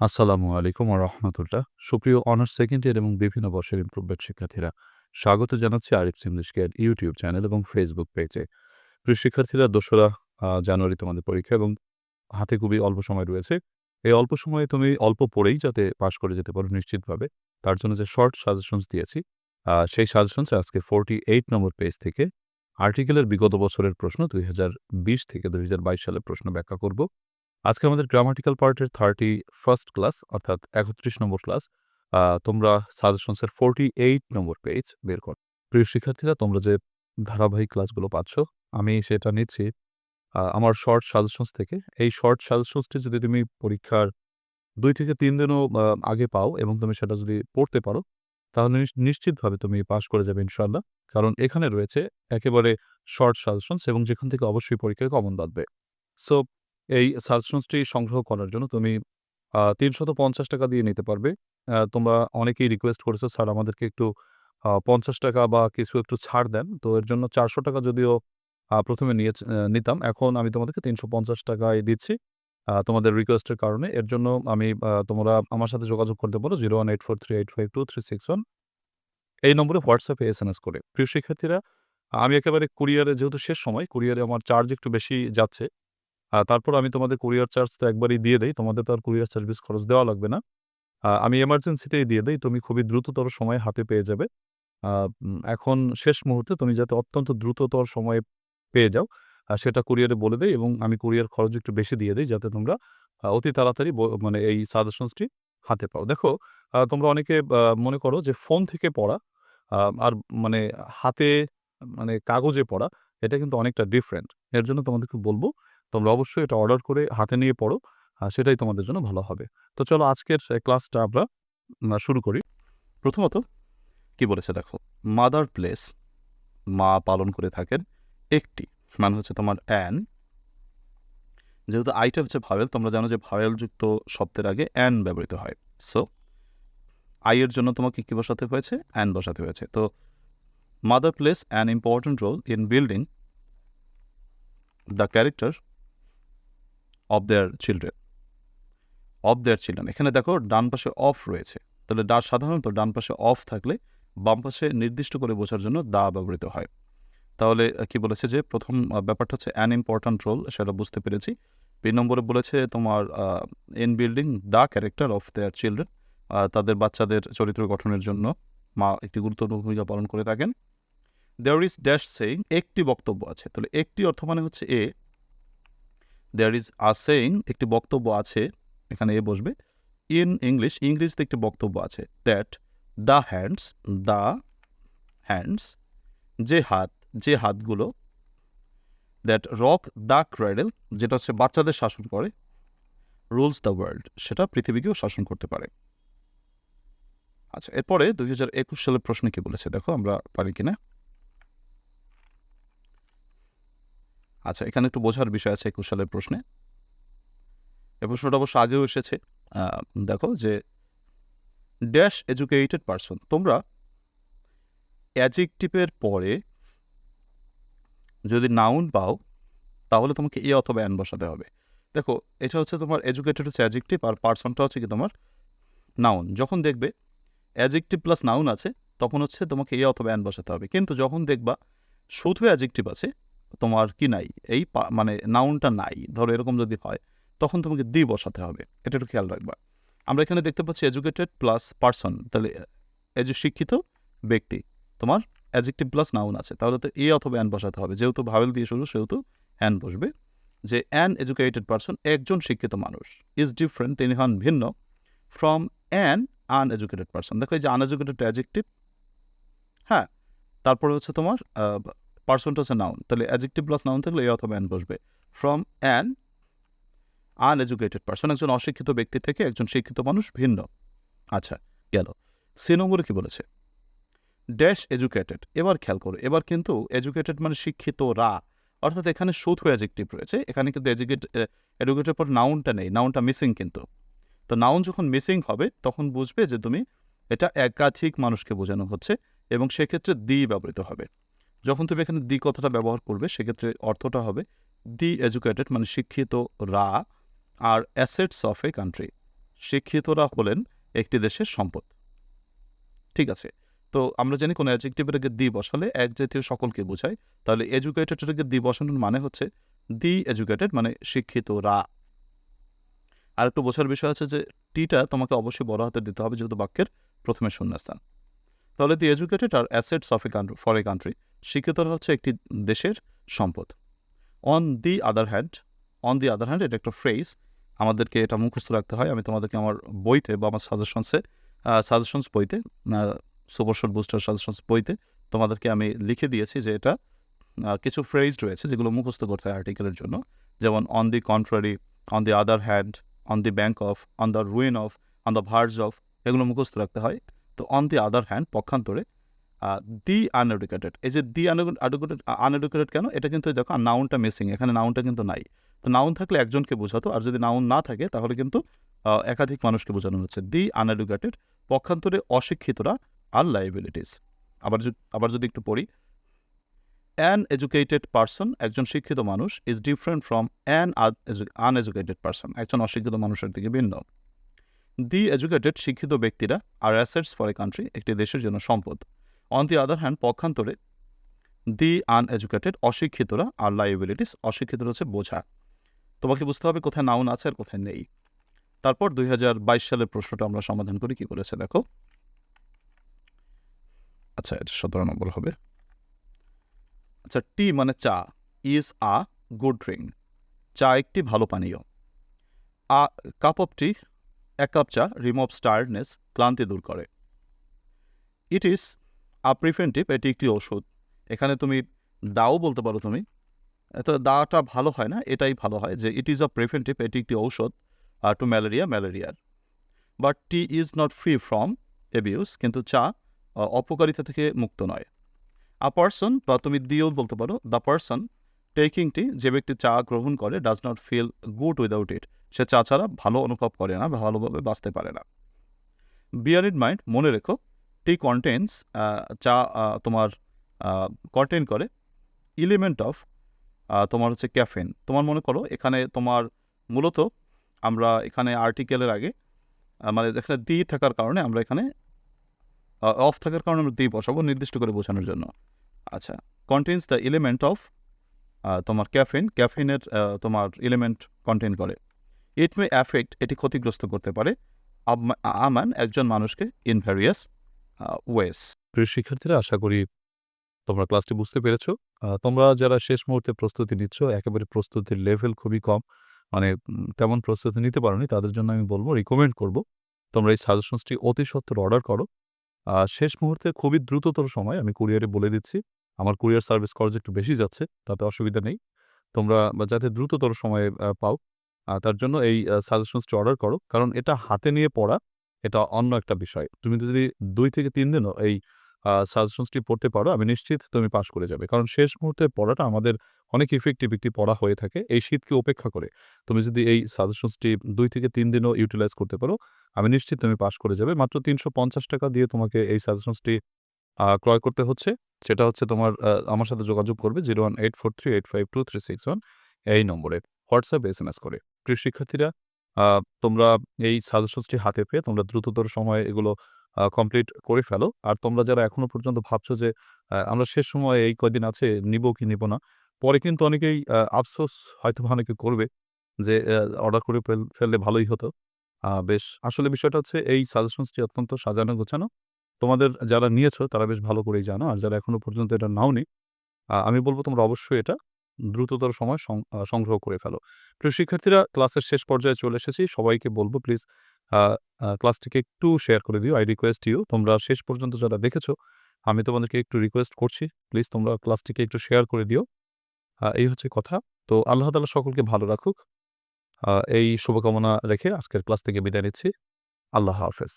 আসসালামু আলাইকুম আর রহমতুল্লাহ। সুপ্রিয় অনার্স সেকেন্ড ইয়ার এবং বিভিন্ন বর্ষের ইমপ্রুভমেন্ট শিক্ষার্থীরা, স্বাগত জানাচ্ছি আরিফ ইংলিশ ইউটিউব চ্যানেল এবং ফেসবুক পেজে। প্রিয় শিক্ষার্থীরা, দোসরা জানুয়ারি তোমাদের পরীক্ষা এবং হাতে খুবই অল্প সময় রয়েছে। এই অল্প সময়ে তুমি অল্প পড়েই যাতে পাশ করে যেতে পারো নিশ্চিতভাবে। তার জন্য যে শর্ট সাজেশনস দিয়েছি সেই সাজেশনস আজকে ফোরটি এইট নম্বর পেজ থেকে আর্টিকেলের বিগত বছরের প্রশ্ন দুই হাজার বিশ থেকে দুই সালের প্রশ্ন ব্যাখ্যা করব। আজকে আমাদের গ্রামাটিক্যাল পার্টের থার্টি ফার্স্ট ক্লাস অর্থাৎ একত্রিশ নম্বর ক্লাস তোমরা সাজেশনসের ফোরটি এইট নম্বর পেজ বের কর। প্রিয় শিক্ষার্থীরা, তোমরা যে ধারাবাহিক ক্লাসগুলো পাচ্ছ, আমি সেটা নিচ্ছি আমার শর্ট সাজেশনস থেকে। এই শর্ট সাজেশনসটি যদি তুমি পরীক্ষার দুই থেকে তিন দিনও আগে পাও এবং তুমি সেটা যদি পড়তে পারো, তাহলে নিশ্চিতভাবে তুমি পাশ করে যাবে ইনশাল্লাহ কারণ এখানে রয়েছে একেবারে শর্ট সাজেশনস এবং যেখান থেকে অবশ্যই পরীক্ষায় কমন বাঁধবে। সো এই সাজেশনসটি সংগ্রহ করার জন্য তুমি তিনশত পঞ্চাশ টাকা দিয়ে নিতে পারবে। তোমরা অনেকেই রিকোয়েস্ট করেছ, স্যার, আমাদেরকে একটু পঞ্চাশ টাকা বা কিছু একটু ছাড় দেন। তো এর জন্য চারশো টাকা যদিও প্রথমে নিয়ে নিতাম। এখন আমি তোমাদেরকে তিনশো পঞ্চাশ টাকায় দিচ্ছি তোমাদের রিকোয়েস্টের কারণে। এর জন্য আমি তোমরা আমার সাথে যোগাযোগ করতে পারো, zero one eight four three eight five two three six one. এই নম্বরে হোয়াটসঅ্যাপে এস এম এস করে। প্রিয় শিক্ষার্থীরা, আমি একেবারে কুরিয়ারে যেহেতু শেষ সময় কুরিয়ারে আমার চার্জ একটু বেশি যাচ্ছে। তারপর আমি তোমাদের কুরিয়ার চার্জ তো একবারই দিয়ে দেই। তোমাদের তো আর কুরিয়ার সার্ভিস খরচ দেওয়া লাগবে না। আমি এমার্জেন্সিতেই দিয়ে দেই। তুমি খুবই দ্রুততর সময়ে হাতে পেয়ে যাবে। এখন শেষ মুহূর্তে তুমি যাতে অত্যন্ত দ্রুততর সময়ে পেয়ে যাও, সেটা কুরিয়ারে বলে দেয় এবং আমি কুরিয়ার খরচ একটু বেশি দিয়ে দিই যাতে তোমরা অতি তাড়াতাড়ি মানে এই সাজেশনসটি হাতে পাও। দেখো তোমরা অনেকে মনে করো যে ফোন থেকে পড়া আর মানে হাতে মানে কাগজে পড়া এটা কিন্তু অনেকটা ডিফারেন্ট। এর জন্য তোমাদেরকে বলব তোমরা অবশ্যই এটা অর্ডার করে হাতে নিয়ে পড়ো। সেটাই তোমাদের জন্য ভালো হবে। তো চলো আজকের ক্লাসটা আমরা শুরু করি। প্রথমত কি বলেছে দেখো, মাদার প্লেস মা পালন করে থাকেন একটি মানে হচ্ছে তোমার অ্যান যেহেতু আইটা হচ্ছে ভাওয়েল তোমরা জানো যে ভাওয়েল যুক্ত শব্দের আগে অ্যান ব্যবহৃত হয়। সো আই এর জন্য তোমাকে কি বসাতে হয়েছে? অ্যান বসাতে হয়েছে। তো mother plays an important role in building the character of their children of their children এখানে দেখো, ডান পাশে অফ রয়েছে। তাহলে ডা সাধারণত ডান পাশে অফ থাকলে বাম পাশে নির্দিষ্ট করে বোঝার জন্য দা ব্যবহৃত হয়। তাহলে কি বলেছে যে, প্রথম ব্যাপারটা হচ্ছে অ্যান ইম্পর্ট্যান্ট রোল সেটা বুঝতে পেরেছি। তিন নম্বরে বলেছে তোমার in building the character of their children তাদের বাচ্চাদের চরিত্র গঠনের জন্য মা একটি গুরুত্বপূর্ণ ভূমিকা পালন করে থাকেন। দেয়ার ইজ ড্যাশ সেইং একটি বক্তব্য আছে। তাহলে একটি অর্থ মানে হচ্ছে এ দেয়ার ইজ আ সেইং একটি বক্তব্য আছে, এখানে এ বসবে ইন ইংলিশ ইংলিশতে একটি বক্তব্য আছে that the hands the hands যে হাত, যে হাতগুলো দ্যাট রক দ্য ক্রাইডেল যেটা হচ্ছে বাচ্চাদের শাসন করে রুলস দ্য ওয়ার্ল্ড সেটা পৃথিবীকেও শাসন করতে পারে। আচ্ছা এরপরে দুই হাজার একুশ সালের প্রশ্নে কি বলেছে? দেখো, আমরা পারি কিনা? আচ্ছা এখানে একটু বোঝার বিষয় আছে একুশ সালের প্রশ্নে। এ প্রশ্নটা অবশ্য আগেও এসেছে। দেখো যে ড্যাশ এডুকেটেড পারসন তোমরা অ্যাজেকটিভের পরে যদি নাউন পাও, তাহলে তোমাকে এ অথবা অ্যান বসাতে হবে। দেখো, এটা হচ্ছে তোমার এডুকেটেড হচ্ছে অ্যাজেকটিভ আর পার্সনটা হচ্ছে কি তোমার নাউন যখন দেখবে অ্যাজেকটিভ প্লাস নাউন আছে, তখন হচ্ছে তোমাকে এ অথবা অ্যান বসাতে হবে। কিন্তু যখন দেখবা শুধু অ্যাজেকটিভ আছে তোমার কি নাই? এই মানে নাউনটা নাই। ধরো এরকম যদি হয়, তখন তোমাকে দি বসাতে হবে। এটা একটু খেয়াল রাখবা। আমরা এখানে দেখতে পাচ্ছি এডুকেটেড প্লাস পার্সন তাহলে এজ শিক্ষিত ব্যক্তি, তোমার অ্যাজেক্টিভ প্লাস নাউন আছে। তাহলে তো এ অথবা অ্যান বসাতে হবে। যেহেতু ভাবেল দিয়ে শুরু, সেহেতু অ্যান বসবে। যে অ্যান এডুকেটেড পার্সন একজন শিক্ষিত মানুষ ইজ ডিফারেন্ট তিনি হন ভিন্ন ফ্রম অ্যান আনএডুকেটেড পার্সন দেখো এই যে আনএডুকেটেড অ্যাজেক্টিভ হ্যাঁ তারপরে হচ্ছে তোমার পার্সনটা হচ্ছে নাউন তাহলে অ্যাজেক্টিভ প্লাস নাউন থাকলে এ অথবা অ্যান বসবে। ফ্রম অ্যান আনএডুকেটেড পার্সন একজন অশিক্ষিত ব্যক্তি থেকে একজন শিক্ষিত মানুষ ভিন্ন। আচ্ছা গেল। সি নম্বরে কি বলেছে? ড্যাশ এডুকেটেড এবার খেয়াল করো, এবার কিন্তু এডুকেটেড মানে শিক্ষিত রা অর্থাৎ এখানে শুধু অ্যাজেক্টিভ রয়েছে, এখানে কিন্তু এডুকেট এডুকেটেড পর নাউনটা নেই নাউনটা মিসিং কিন্তু। তো নাউন যখন মিসিং হবে, তখন বুঝবে যে তুমি এটা একাধিক মানুষকে বোঝানো হচ্ছে এবং সেক্ষেত্রে দি ব্যবহৃত হবে। যখন তুমি এখানে দি কথাটা ব্যবহার করবে, সেক্ষেত্রে অর্থটা হবে দি এডুকেটেড মানে শিক্ষিত রা are assets of a country. শিক্ষিতরা হলেন একটি দেশের সম্পদ। ঠিক আছে? তো আমরা জানি কোনো অ্যাডজেক্টিভের আগে দি বসালে এক জাতীয় সকলকে বোঝায়। তাহলে এডুকেটেডের আগে দি বসানোর মানে হচ্ছে দি এডুকেটেড মানে শিক্ষিতরা আর একটু বোঝার বিষয় আছে যে টিটা তোমাকে অবশ্যই বড় হাতে দিতে হবে, যেহেতু বাক্যের প্রথমে শূন্যস্থান তাহলে the educated are assets of a country, for a country. শিক্ষিতরা হচ্ছে একটি দেশের সম্পদ। On the other hand on the other hand এটা একটা ফ্রেজ আমাদেরকে এটা মুখস্থ রাখতে হয়। আমি তোমাদেরকে আমার বইতে বা আমার সাজেশনসে সাজেশনস বইতে সুপারশট বুস্টার সাজেশনস বইতে তোমাদেরকে আমি লিখে দিয়েছি যে এটা কিছু ফ্রেজ রয়েছে যেগুলো মুখস্থ করতে হয় আর্টিকেলের জন্য। যেমন on the contrary on the other hand on the bank of on the ruin of on the verge of এগুলো মুখস্থ রাখতে হয়। তো অন দি আদার হ্যান্ড পক্ষান্তরে দি আনএডুকেটেড। এই যে দি আনএডুকেটেড আনএডুকেটেড কেন? এটা কিন্তু দেখো নাউনটা মিসিং এখানে নাউনটা কিন্তু নাই। তো নাউন থাকলে একজনকে বোঝাতো, আর যদি নাউন না থাকে, তাহলে কিন্তু একাধিক মানুষকে বোঝানো হচ্ছে। দি আনএডুকেটেড, পক্ষান্তরে অশিক্ষিতরা আর লাইবিলিটিস আবার আবার যদি একটু পড়ি অ্যান এডুকেটেড পারসন একজন শিক্ষিত মানুষ is different from an uneducated person একজন অশিক্ষিত মানুষের থেকে ভিন্ন। দি এডুকেটেড, শিক্ষিত ব্যক্তিরা are assets for a country একটি দেশের জন্য সম্পদ। অন দি আদার হ্যান্ড পক্ষান্তরে দি আনএডুকেটেড অশিক্ষিতরা আর লাইবিলিটিস অশিক্ষিতরা হচ্ছে বোঝা। তোমাকে বুঝতে হবে কোথায় নাউন আছে আর কোথায় নেই। তারপর দুই সালের প্রশ্নটা আমরা সমাধান করি, কি করেছে দেখো। আচ্ছা এটা সতেরো নম্বর হবে। আচ্ছা টি মানে চা ইজ আ গুড ড্রিঙ্ক চা একটি ভালো পানীয়। আ কাপ অফ টি এক কাপ চা রিমুভ টায়ার্ডনেস ক্লান্তি দূর করে। ইট ইজ আ প্রিভেন্টিভ এটি একটি ওষুধ এখানে তুমি দাও বলতে পারো তুমি। এত দাটা ভালো হয় না, এটাই ভালো হয় যে ইট ইজ আ প্রিভেন্টিভ এটি একটি ঔষধ টু ম্যালেরিয়া ম্যালেরিয়ার but tea is not free from abuse কিন্তু চা অপকারিতা থেকে মুক্ত নয়। আ পার্সন বা তুমি দিয়েও বলতে পারো দ্য পার্সন টেকিং টি যে ব্যক্তি চা গ্রহণ করে does not feel good without it সে চা ছাড়া ভালো অনুভব করে না ভালোভাবে বাঁচতে পারে না। বিয়ার ইন মাইন্ড মনে রেখো টি কন্টেন্টস চা তোমার কন্টেন করে। ইলিমেন্ট অফ তোমার হচ্ছে ক্যাফেন তোমার মনে করো এখানে তোমার মূলত আমরা এখানে আর্টিকেলের আগে মানে এখানে দি থাকার কারণে আমরা এখানে অফ থাকার কারণে আমরা দি বসাবো নির্দিষ্ট করে বোঝানোর জন্য। আচ্ছা কন্টেন্স দ্য এলিমেন্ট অফ তোমার ক্যাফেন ক্যাফিনের তোমার এলিমেন্ট কন্টেন করে। ইট মে অ্যাফেক্ট এটি ক্ষতিগ্রস্ত করতে পারে। আম- আমান একজন মানুষকে ইন ভ্যারিয়াস ওয়েস। প্রিয় শিক্ষার্থীরা আশা করি তোমরা ক্লাসটি বুঝতে পেরেছ। তোমরা যারা শেষ মুহূর্তে প্রস্তুতি নিচ্ছ একেবারে প্রস্তুতির লেভেল খুবই কম মানে তেমন প্রস্তুতি নিতে পারোনি তাদের জন্য আমি বলব রিকমেন্ড করব। তোমরা এই সাজেশনসটি অতি সত্তর অর্ডার করো। আহ, শেষ মুহূর্তে খুবই দ্রুততর সময় আমি কুরিয়ারে বলে দিচ্ছি আমার কুরিয়ার সার্ভিস খরচ একটু বেশি যাচ্ছে তাতে অসুবিধা নেই। তোমরা যাতে দ্রুততর সময়ে পাও তার জন্য এই সাজেশনসটি অর্ডার করো কারণ এটা হাতে নিয়ে পড়া এটা অন্য একটা বিষয়। তুমি যদি দুই থেকে তিন দিনও এই সাজেশনসটি পড়তে পারো, আমি নিশ্চিত তুমি পাশ করে যাবে। কারণ শেষ মুহূর্তে পড়াটা আমাদের অনেক ইফেক্টিভ একটি পড়া হয়ে থাকে, এই শীতকে উপেক্ষা করে। তুমি যদি এই সাজেশনসটি দুই থেকে তিন দিনও ইউটিলাইজ করতে পারো, আমি নিশ্চিত তুমি পাশ করে যাবে। মাত্র তিনশো পঞ্চাশ টাকা দিয়ে তোমাকে এই সাজেশনসটি ক্রয় করতে হচ্ছে। সেটা হচ্ছে তোমার আমার সাথে যোগাযোগ করবে zero one eight four three eight five two three six one এই নম্বরে। হোয়াটসঅ্যাপ, এস এম এস করে। প্রিয় শিক্ষার্থীরা তোমরা এই সাজেশনসটি হাতে পেয়ে তোমরা দ্রুততর সময়ে এগুলো কমপ্লিট করে ফেলো। আর তোমরা যারা এখনও পর্যন্ত ভাবছ যে আমরা শেষ সময়ে এই কয়দিন আছে, নিব কি নিব না, পরে কিন্তু অনেকেই আফসোস হয়তো অনেকে করবে যে অর্ডার করে ফেললে ভালোই হতো। বেশ, আসলে বিষয়টা হচ্ছে এই সাজেশনসটি অত্যন্ত সাজানো গোছানো। তোমাদের যারা নিয়েছো তারা বেশ ভালো করেই জানো। আর যারা এখনও পর্যন্ত এটা নাওনি আমি বলব তোমরা অবশ্যই এটা দ্রুততর সময় সংগ্রহ করে ফেলো। প্রিয় শিক্ষার্থীরা, ক্লাসের শেষ পর্যায়ে চলে এসেছি। সবাইকে বলব প্লিজ ক্লাসটিকে একটু শেয়ার করে দিও। আই রিকোয়েস্ট ইউ তোমরা শেষ পর্যন্ত যারা দেখেছ, আমি তোমাদেরকে একটু রিকোয়েস্ট করছি। প্লিজ তোমরা ক্লাসটিকে একটু শেয়ার করে দিও। এই হচ্ছে কথা। তো আল্লাহ তালা সকলকে ভালো রাখুক। এই শুভকামনা রেখে আজকের ক্লাস থেকে বিদায় নিচ্ছি। আল্লাহ হাফেজ।